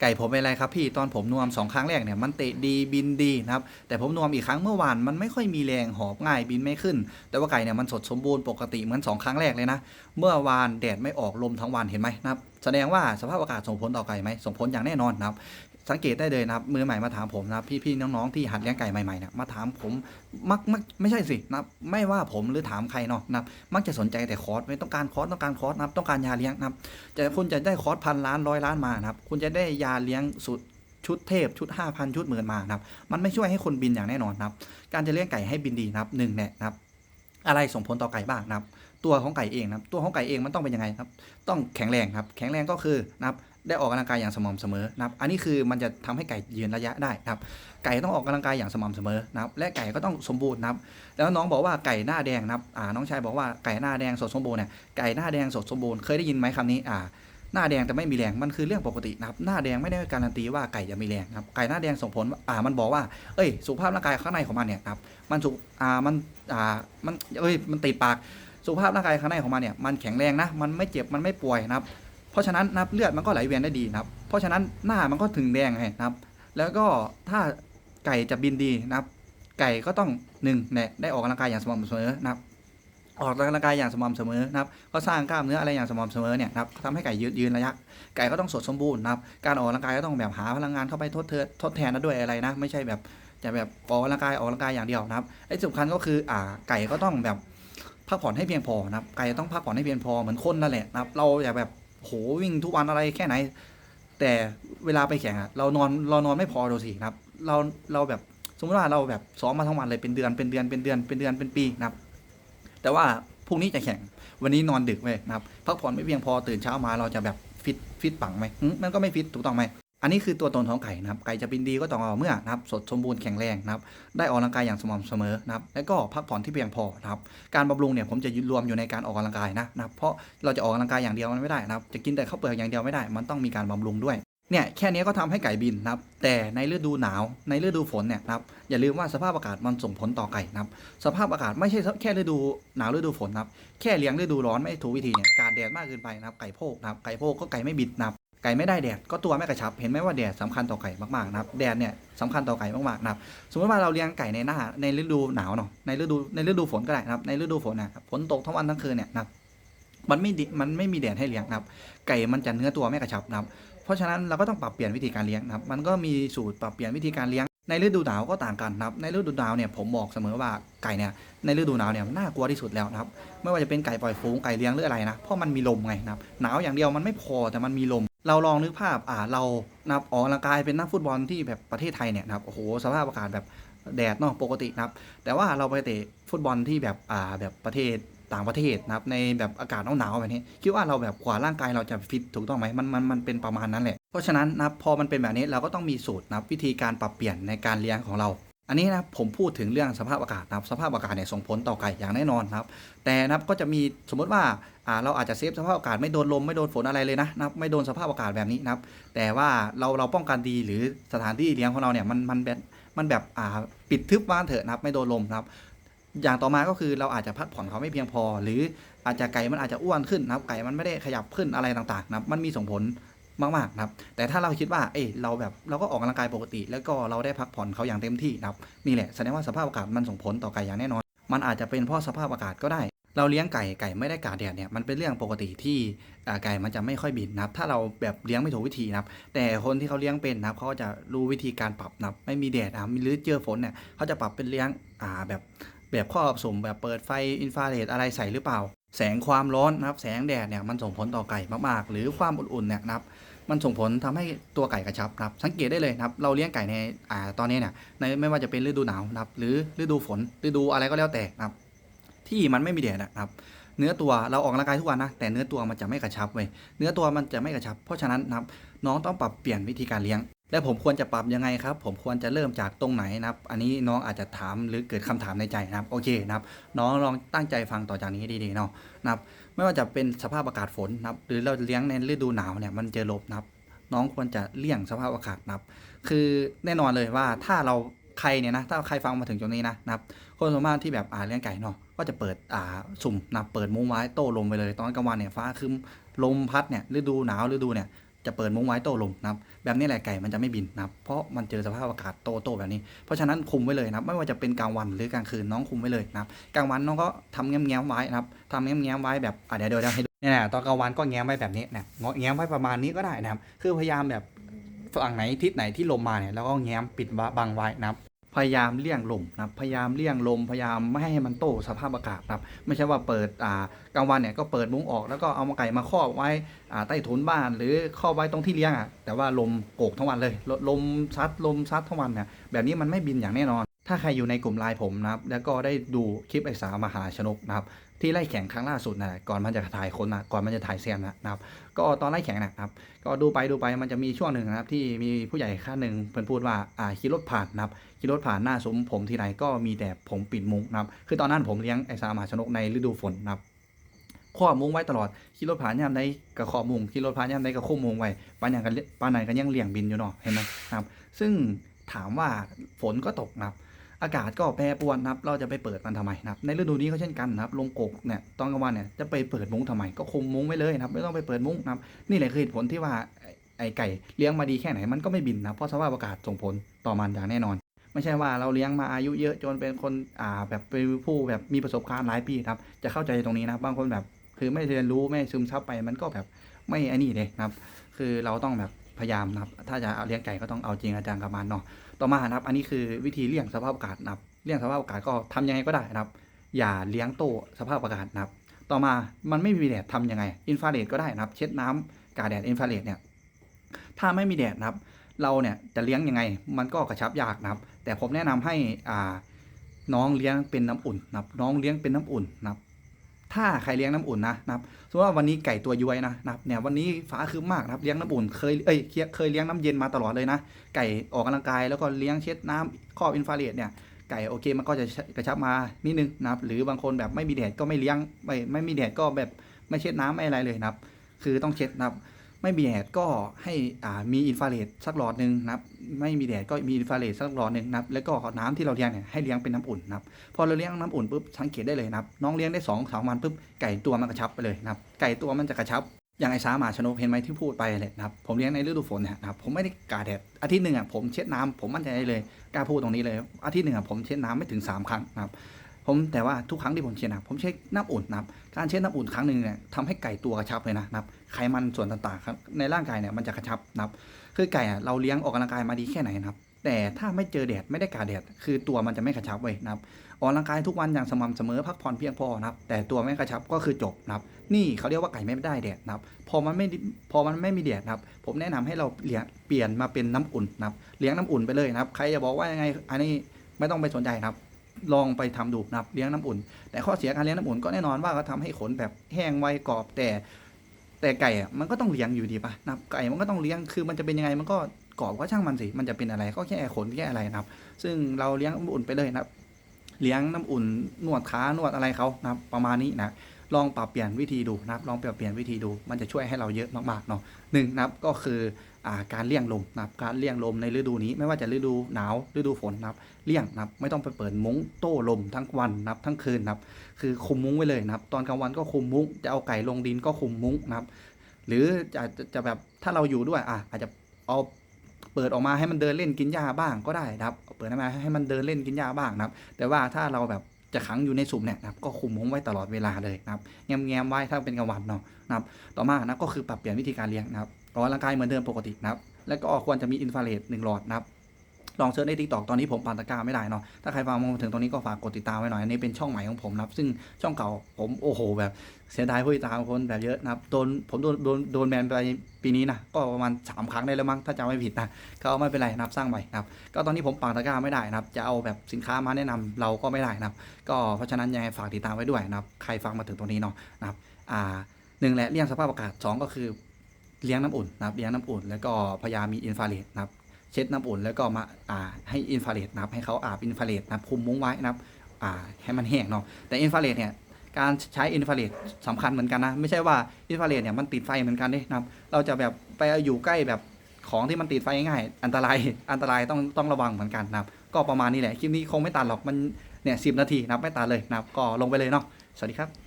ไก่ผมเป็นไรครับพี่ตอนผมนวมสองครั้งแรกเนี่ยมันเตะดีบินดีนะครับแต่ผมนวมอีกครั้งเมื่อวานมันไม่ค่อยมีแรงหอบง่ายบินไม่ขึ้น แต่ว่าไก่เนี่ยมันสดสมบูรณ์ปกติเหมือนสองครั้งแรกเลยนะเมื่อวานแดดไม่ออกลมทั้งวันเห็นไหมนะครับแสดงว่าสภาพอากาศส่งผลต่อไก่ไหมส่งผลอย่างแน่นอนนะครับ สังเกตได้เลยนะครับมือใหม่มาถามผมนะครับพี่ๆน้องๆที่หัดเลี้ยงไก่ใหม่ๆเนี่ยมาถามผมมักมักไม่ใช่สินะไม่ว่าผมหรือถามใครเนาะนะมักจะสนใจแต่คอร์สไม่ต้องการคอร์สต้องการคอร์สนะครับต้องการยาเลี้ยงนะครับคุณจะได้คอร์สพันล้านร้อยล้านมานะครับคุณจะได้ยาเลี้ยงสุดชุดเทพชุด 5,000 ชุดหมื่นมานะครับมันไม่ช่วยให้คนบินอย่างแน่นอนนะครับการจะเลี้ยงไก่ให้บินดีนะครับหนึ่งเนี่ยนะครับอะไรส่งผลต่อไก่บ้างนะครับ ตัวของไก่เองนะครับตัวของไก่เองมันต้องเป็นยังไงครับ ต้องแข็งแรงครับ แข็งแรงก็คือนะครับ ได้ออกกำลังกายอย่างสม่ำเสมอนะครับอันนี้คือมันจะทำให้ไก่ยืนระยะได้นะครับไก่ต้องออกกำลังกายอย่างสม่ำเสมอนะครับและไก่ก็ต้องสมบูรณ์นะครับแล้วน้องบอกว่าไก่หน้าแดงนะครับอ่าน้องชายบอกว่าไก่หน้าแดงสดสมบูรณ์เนี่ยไก่หน้าแดงสดสมบูรณ์เคยได้ยินไหมคำนี้อ่าหน้าแดงแต่ไม่มีแรงมันคือเรื่องปกตินะครับหน้าแดงไม่ได้การันตีว่าไก่จะมีแรงครับไก่หน้าแดงส่งผลอ่ามันบอกว่าเอ้ยสุขภาพร่างกายข้างในของมันเนี่ยครับมันสุขอ่ามันอ่ามันเอ้ยมันติดปากสุขภาพร่างกายข้างในของมันเนี่ยมันแข็งแรงนะมันไม่เจ็บมันไม่ป่วยนะครับ เพราะฉะนั้นนะครับเลือดมันก็ไหลเวียนได้ดีนะครับ เพราะฉะนั้นหน้ามันก็ถึงแดงไงนะครับ แล้วก็ถ้าไก่จะบินดีนะครับ ไก่ก็ต้องหนึ่งเนี่ยได้ออกกำลังกายอย่างสม่ำเสมอนะครับ ออกกำลังกายอย่างสม่ำเสมอนะครับ ก็สร้างกล้ามเนื้ออะไรอย่างสม่ำเสมอเนี่ยนะครับทำให้ไก่ยืนยืนระยะ ไก่ก็ต้องสดสมบูรณ์นะครับ การออกกำลังกายก็ต้องแบบหาพลังงานเข้าไปทดเทอทดแทนนะด้วยอะไรนะ ไม่ใช่แบบจะแบบออกกำลังกายออกกำลังกายอย่างเดียวนะครับ ไอ้สำคัญก็คืออ่าไก่ก็ต้องแบบพักผ่อนให้เพียงพอนะครับ ไก่ต้องพักผ่อนให้เพียงพอเหมือนคนนั่นแหละนะครับ เราอย่าแบบ โหวิ่งทุกวันอะไรแค่ไหน แต่เวลาไปแข่งอะเรานอนเรานอนไม่พอดูสินะครับ เราเราแบบสมมติว่าเราแบบซ้อมมาทั้งวันเลยเป็นเดือนเป็นเดือนเป็นเดือนเป็นเดือนเป็นปีนะครับ แต่ว่าพรุ่งนี้จะแข่งวันนี้นอนดึกเว้ยนะครับพักผ่อนไม่เพียงพอตื่นเช้ามาเราจะแบบฟิตฟิตปังไหมมันก็ไม่ฟิตถูกต้องไหม อันนี้คือตัวตนของไก่นะครับ ไก่จะบินดีก็ต้องเอาเมื่อนะครับ สดสมบูรณ์แข็งแรงนะครับ ได้ออกกำลังกายอย่างสม่ำเสมอนะครับ แล้วก็พักผ่อนที่เพียงพอนะครับ การบำรุงเนี่ยผมจะรวมอยู่ในการออกกำลังกายนะนะครับ เพราะเราจะออกกำลังกายอย่างเดียวมันไม่ได้นะครับ จะกินแต่ข้าวเปลือกอย่างเดียวไม่ได้ มันต้องมีการบำรุงด้วยเนี่ยแค่นี้ก็ทำให้ไก่บินนะครับ แต่ในฤดูหนาวในฤดูฝนเนี่ยนะครับอย่าลืมว่าสภาพอากาศมันส่งผลต่อไก่นะครับ สภาพอากาศไม่ใช่แค่ฤดูหนาวฤดูฝนนะครับ แค่เลี้ยงฤดูร้อนไม่ถูกวิธีเนี่ยการแดดมากเกินไปนะครับไก่โพกนะครับไก่โพกก็ไก่ไม่บิดนะครับ ไก่ไม่ได้แดดก็ตัวไม่กระชับ เห็นไหมว่าแดดสำคัญต่อไก่มากๆนะครับแดดเนี่ยสำคัญต่อไก่มากๆนะครับสมมติว่าเราเลี้ยงไก่ในหน้าในฤดูหนาวเนาะในฤดูในฤดูฝนก็ได้นะครับในฤดูฝนนะฝนตกทั้งวันทั้งคืนเนี่ยนะครับมันไม่ดิมันไม่มีแดดให้เลี้ยงนะครับ ไก่มันจะเนื้อตัวไม่กระชับนะครับ เพราะฉะนั้นเราก็ต้องปรับเปลี่ยนวิธีการเลี้ยงนะครับ มันก็มีสูตรปรับเปลี่ยนวิธีการเลี้ยง ในฤดูหนาวก็ต่างกันนะครับ ในฤดูหนาวเนี่ยผมบอกเสมอว่าไก่เนี่ยในฤดูหนาวเนี่ยน่ากลัวที่สุดแล้วนะครับ ไม่ว่าจะเป็นไก่ปล่อยฝูงไก่เลี้ยงหรืออะไรนะ เพราะมันมีลมไงนะครับ หนาวอย่างเดียวมันไม่พอแต่มันมีลม เราลองนึกภาพอ่าเรานับออกกำลังกายเป็นนักฟุตบอลที่แบบประเทศไทยเนี่ยนะครับโอ้โหสภาพอากาศแบบแดดเนาะปกตินะครับ แต่ว่าเราไปเตะฟุตบอลที่แบบอ่าแบบประเทศต่างประเทศนะครับในแบบอากาศหนาวๆแบบนี้ คิดว่าเราแบบกว่าร่างกายเราจะฟิตถูกต้องไหมมันมันมันเป็นประมาณนั้นแหละเพราะฉะนั้นนะพอมันเป็นแบบนี้เราก็ต้องมีสูตรนะวิธีการปรับเปลี่ยนในการเลี้ยงของเรา อันนี้นะผมพูดถึงเรื่องสภาพอากาศนะครับสภาพอากาศเนี่ยส่งผลต่อไก่อย่างแน่นอนนะครับ แต่นะครับก็จะมีสมมติว่าอ่าเราอาจจะเซฟสภาพอากาศไม่โดนลมไม่โดนฝนอะไรเลยนะนะครับไม่โดนสภาพอากาศแบบนี้นะครับ แต่ว่าเราเราป้องกันดีหรือสถานที่เลี้ยงของเราเนี่ยมันมันแบบมันแบบอ่าปิดทึบว่านเถอะนะครับไม่โดนลมนะครับอย่างต่อมาก็คือเราอาจจะพักผ่อนเขาไม่เพียงพอ หรืออาจจะไก่มันอาจจะอ้วนขึ้นนะครับไก่มันไม่ได้ขยับขึ้นอะไรต่างๆนะครับมันมีส่งผล มากๆนะครับ แต่ถ้าเราคิดว่า เอ้ยเราแบบเราก็ออกกำลังกายปกติ แล้วก็เราได้พักผ่อนเขาอย่างเต็มที่นะครับนี่แหละแสดงว่าสภาพอากาศมันส่งผลต่อไก่อย่างแน่นอน มันอาจจะเป็นเพราะสภาพอากาศก็ได้ เราเลี้ยงไก่ไก่ไม่ได้กาดแดดเนี่ยมันเป็นเรื่องปกติที่ไก่มันจะไม่ค่อยบินนะครับ ถ้าเราแบบเลี้ยงไม่ถูกวิธีนะครับ แต่คนที่เขาเลี้ยงเป็นนะครับเขาก็จะรู้วิธีการปรับนะครับไม่มีแดดอะหรือเจอฝนเนี่ยเขาจะปรับเป็นเลี้ยงอ่าแบบแบบครอบสมแบบเปิดไฟอินฟราเรดอะไรใส่หรือเปล่า แสงความร้อนนะครับ แสงแดดเนี่ยมันส่งผลต่อไก่มากๆ หรือความอุ่นๆเนี่ยนะครับ มันส่งผลทำให้ตัวไก่กระชับนะครับสังเกตได้เลยนะครับเราเลี้ยงไก่ในอ่าตอนนี้เนี่ยในไม่ว่าจะเป็นฤดูหนาวนะครับหรือฤดูฝนฤดูอะไรก็แล้วแต่นะครับที่มันไม่มีแดดนะครับเนื้อตัวเราออกกำลังกายทุกวันนะแต่เนื้อตัวมันจะไม่กระชับเว้ยเนื้อตัวมันจะไม่กระชับ เพราะฉะนั้นนะครับน้องต้องปรับเปลี่ยนวิธีการเลี้ยง และผมควรจะปรับยังไงครับ ผมควรจะเริ่มจากตรงไหนนะครับ อันนี้น้องอาจจะถามหรือเกิดคำถามในใจนะครับ โอเคนะครับ น้องลองตั้งใจฟังต่อจากนี้ให้ดีๆเนาะนะครับ ไม่ว่าจะเป็นสภาพอากาศฝนนะครับ หรือเราเลี้ยงในฤดูหนาวเนี่ยมันเจอลมนะครับ น้องควรจะเลี่ยงสภาพอากาศนะครับ คือแน่นอนเลยว่าถ้าเราใครเนี่ยนะ ถ้าใครฟังมาถึงตรงนี้นะนะครับ คนส่วนมากที่แบบอ่าเลี้ยงไก่เนาะ ก็จะเปิดอ่าสุ่มนะ เปิดมุ้งไว้โต้ลมไปเลย ตอนกลางวันเนี่ยฟ้าครึ้มลมพัดเนี่ยฤดูหนาวฤดูเนี่ย จะเปิดมุ้งไว้โต้ลมนะครับแบบนี้แหละไก่มันจะไม่บินนะครับเพราะมันเจอสภาพอากาศโตโตแบบนี้ เพราะฉะนั้นคุมไว้เลยนะครับ ไม่ว่าจะเป็นกลางวันหรือกลางคืนน้องคุมไว้เลยนะครับกลางวันน้องก็ทำแง้มแง้มไว้นะครับทำแง้มแง้มไว้แบบเดี๋ยวเดี๋ยวให้ดูเนี่ยนะตอนกลางวันก็แง้มไว้แบบนี้นะแง้มไว้ประมาณนี้ก็ได้นะครับคือพยายามแบบฝั่งไหนทิศไหนที่ลมมาเนี่ยแล้วก็แง้มปิดบังไว้นะครับ พยายามเลี่ยงลมนะครับพยายามเลี่ยงลมพยายามไม่ให้มันโตสภาพอากาศนะครับไม่ใช่ว่าเปิดอ่ากลางวันเนี่ยก็เปิดมุ้งออกแล้วก็เอามาไก่มาครอบไว้อ่าใต้ถุนบ้าน หรือครอบไว้ตรงที่เลี้ยงอะแต่ว่าลมโกกทั้งวันเลยลลมซัดลมซัดทั้งวันเนี่ยแบบนี้มันไม่บินอย่างแน่นอน ถ้าใครอยู่ในกลุ่มไลน์ผมนะครับ แล้วก็ได้ดูคลิปไอสามหาชนกนะครับ ที่ไล่แข่งครั้งล่าสุดนะก่อนมันจะถ่ายคนนะก่อนมันจะถ่ายแซมนนะครับ ก็ตอนไล่แข่งนะครับ ก็ดูไปดูไปมันจะมีช่วงหนึ่งนะครับ ที่มีผู้ใหญ่ข้าหนึ่งเพิ่นพูดว่าอ่าขี่รถผ่านนะครับขี่รถผ่านหน้าซุ้มผมทีไรก็มีแต่ผมปิดมุ้งนะครับ คือตอนนั้นผมเลี้ยงไอซามหาชนกในฤดูฝนนะครับครอมุ้งไว้ตลอดขี่รถผ่านยามใดก็ครอบมุ้งขี่รถผ่านยามใดก็คุ้มมุ้งไว้ปานอย่างกันปานไหนกันยังเลี่ยงบินอยู่เนาะเห็นไหมนะครับ ซึ่งถามว่าฝนก็ตกนะครับ อากาศก็แปรปรวนนะครับ เราจะไปเปิดมันทำไมนะครับ ในฤดูนี้ก็เช่นกันนะครับ ลงกกเนี่ย ตอนกลางวันเนี่ย จะไปเปิดมุ้งทำไม ก็คุมมุ้งไว้เลยนะครับ ไม่ต้องไปเปิดมุ้งนะครับ นี่แหละคือเหตุผลที่ว่าไอไอ้ไก่เลี้ยงมาดีแค่ไหนมันก็ไม่บินนะ เพราะสภาพอากาศส่งผลต่อมันอย่างแน่นอน ไม่ใช่ว่าเราเลี้ยงมาอายุเยอะจนเป็นคนอ่าแบบเป็นผู้แบบมีประสบการณ์หลายปีครับ จะเข้าใจตรงนี้นะบางคนแบบคือไม่เรียนรู้ไม่ซึมซับไปมันก็แบบไม่อันนี้เลยนะครับ คือเราต้องแบบ พยายามนะครับ ถ้าจะเอาเลี้ยงไก่ก็ต้องเอาจริงอาจังกับมันเนาะต่อมานะครับ อันนี้คือวิธีเลี่ยงสภาพอากาศนะครับเลี่ยงสภาพอากาศก็ทำยังไงก็ได้นะครับ อย่าเลี้ยงโตสภาพอากาศนะครับ ต่อมามันไม่มีแดดทำยังไงอินฟราเรดก็ได้นะครับ เช็ดน้ำกาแดดอินฟราเรดเนี่ยถ้าไม่มีแดดนะครับ เราเนี่ยจะเลี้ยงยังไง มันก็กระชับยากนะครับ แต่ผมแนะนำให้อ่าน้องเลี้ยงเป็นน้ำอุ่นนะครับ น้องเลี้ยงเป็นน้ำอุ่นนะครับ ถ้าใครเลี้ยงน้ำอุ่นนะนะครับสมมติว่าวันนี้ไก่ตัวย้วยนะนะครับเนี่ยวันนี้ฟ้าคืบมากนะครับเลี้ยงน้ำอุ่นเคยเอ้ยเคยเลี้ยงน้ำเย็นมาตลอดเลยนะ ไก่ออกกำลังกายแล้วก็เลี้ยงเช็ดน้ำครอบอินฟราเรดเนี่ยไก่โอเคมันก็จะกระชับมานิดนึงนะครับ หรือบางคนแบบไม่มีแดดก็ไม่เลี้ยงไม่ไม่มีแดดก็แบบไม่เช็ดน้ำไม่อะไรเลยนะครับ คือต้องเช็ดนะครับ ไม่มีแดดก็ให้อ่ามีอินฟราเรดสักหลอดหนึ่งนะครับไม่มีแดดก็มีอินฟราเรดสักหลอดหนึ่งนะครับแล้วก็น้ำที่เราเลี้ยงเนี่ยให้เลี้ยงเป็นน้ำอุ่นนะครับพอเราเลี้ยงน้ำอุ่นปุ๊บสังเกตได้เลยนะครับน้องเลี้ยงได้สองสามวันปุ๊บไก่ตัวมันกระชับไปเลยนะครับไก่ตัวมันจะกระชับอย่างไอ้สาหมาชนกเห็นไหมที่พูดไปเลยนะครับผมเลี้ยงในฤดูฝนเนี่ยนะครับผมไม่ได้กาแดดอาทิตย์หนึ่งอะผมเช็ดน้ำผมมั่นใจได้เลยกล้าพูดตรงนี้เลย อาทิตย์หนึ่งอะผมเช็ดน้ำไม่ถึงสามครั้งนะครับ ผมแต่ว่าทุกครั้งที่ผมเช็ดนะผมเช็ดน้ำอุ่นนะครับการเช็ดน้ำอุ่นครั้งหนึ่งเนี่ยทำให้ไก่ตัวกระชับเลยนะนะครับไขมันส่วนต่างๆ ในร่างกายเนี่ยมันจะกระชับนะครับคือไก่อะเราเลี้ยงออกกำลังกายมาดีแค่ไหนนะครับแต่ถ้าไม่เจอแดดไม่ได้กาแดด คือตัวมันจะไม่กระชับเว้ยนะครับออกกำลังกายทุกวันอย่างสม่ำเสมอพักผ่อนเพียงพอนะครับ แต่ตัวไม่กระชับก็คือจบนะครับ นี่เขาเรียกว่าไก่ไม่ได้แดดนะครับ พอมันไม่พอมันไม่มีแดดนะครับ ผมแนะนำให้เราเลี้ยงเปลี่ยนมาเป็นน้ำอุ่นนะครับเลี้ยงน้ำอุ่นไปเลยนะครับ ใครจะบอกว่ายังไงอันนี้ไม่ต้องไปสนใจนะครับ ลองไปทำดูนะครับเลี้ยงน้ำอุ่น แต่ข้อเสียการเลี้ยงน้ำอุ่นก็แน่นอนว่าก็ทำให้ขนแบบแห้งไวกรอบแต่แต่ไก่อะมันก็ต้องเลี้ยงอยู่ดีป่ะนะครับไก่มันก็ต้องเลี้ยงคือมันจะเป็นยังไงมันก็กรอบก็ช่างมันสิมันจะเป็นอะไรก็แค่ขนแค่อะไรนะครับ ซึ่งเราเลี้ยงน้ำอุ่นไปเลยนะครับ เลี้ยงน้ำอุ่นนวดขานวดอะไรเขานะครับประมาณนี้นะ ลองปรับเปลี่ยนวิธีดูนะครับลองปรับเปลี่ยนวิธีดู มันจะช่วยให้เราเยอะมากๆเนาะหนึ่งนะครับก็คืออการเลี่ยงลมนะครับการเลี่ยงลมในฤดูนี้ไม่ว่าจะฤดูหนาวฤดูฝนนะครับเลี่ยงนะครับไม่ต้องไปเปิดมุ้งโต้ลมทั้งวันนะครับทั้งคืนนะครับคือคุมมุ้งไว้เลยนะครับตอนกลางวันก็คุมมุ้งจะเอาไก่ลงดินก็คุมมุ้งนะครับหรือจะจะจะแบบถ้าเราอยู่ด้วยอะอาจจะเอาเปิดออกมาให้มันเดินเล่นกินหญ้าบ้างก็ได้นะครับ เปิดออกมาให้มันเดินเล่นกินหญ้าบ้างนะครับ แต่ว่าถ้าเราแบบ จะขังอยู่ในสุ่มเนี่ยนะครับก็คุมม้งไว้ตลอดเวลาเลยนะครับแง้มๆไว้ถ้าเป็นกลางวันเนาะนะครับต่อมานะก็คือปรับเปลี่ยนวิธีการเลี้ยงนะครับออกกำลังกายเหมือนเดิมปกตินะครับแล้วก็ควรจะมีอินฟราเรดหนึ่งหลอดนะครับ ลองเซิร์ชในทิกตอกตอนนี้ผมปานตะกร้าไม่ได้เนาะถ้าใครฟังมาถึงตรงนี้ก็ฝากกดติดตามไว้หน่อยอันนี้เป็นช่องใหม่ของผมนะครับซึ่งช่องเก่าผมโอ้โห แบบเสียดายผู้ติดตามคนแบบเยอะนะครับโดนผมโดนโดนโดนแบนไปปีนี้นะก็ประมาณสามครั้งได้แล้วมั้งถ้าจำไม่ผิดนะก็ไม่เป็นไรนะครับสร้างใหม่นะครับก็ตอนนี้ผมปานตะกร้าไม่ได้นะครับจะเอาแบบสินค้ามาแนะนำเราก็ไม่ได้นะครับก็เพราะฉะนั้นยังไงฝากติดตามไว้ด้วยนะครับใครฟังมาถึงตรงนี้เนาะนะครับอ่าหนึ่งแหละเลี่ยงสภาพอากาศสองก็คือเลี้ยงน้ำอุ่นนะครับเลี้ยงน้ำอุ่น แล้วก็พยายามมีอินฟราเรดนะครับ เช็ดน้ำอุ่นแล้วก็มาอ่าให้อินฟราเรดนะครับให้เขาอาบอินฟราเรดนะครับคุมมุ้งไว้นะครับอ่าให้มันแห้งเนาะแต่อินฟราเรดเนี่ยการใช้อินฟราเรดสำคัญเหมือนกันนะ ไม่ใช่ว่าอินฟราเรดเนี่ยมันติดไฟเหมือนกันเด้นะครับ เราจะแบบไปอยู่ใกล้แบบของที่มันติดไฟง่าย อันตรายอันตรายต้องต้องระวังเหมือนกันนะครับ ก็ประมาณนี้แหละคลิปนี้คงไม่ตัดหรอกมันเนี่ยสินาทีนะไม่ตัดเลยนะครับก็ลงไปเลยเนาะสวัสดีครับ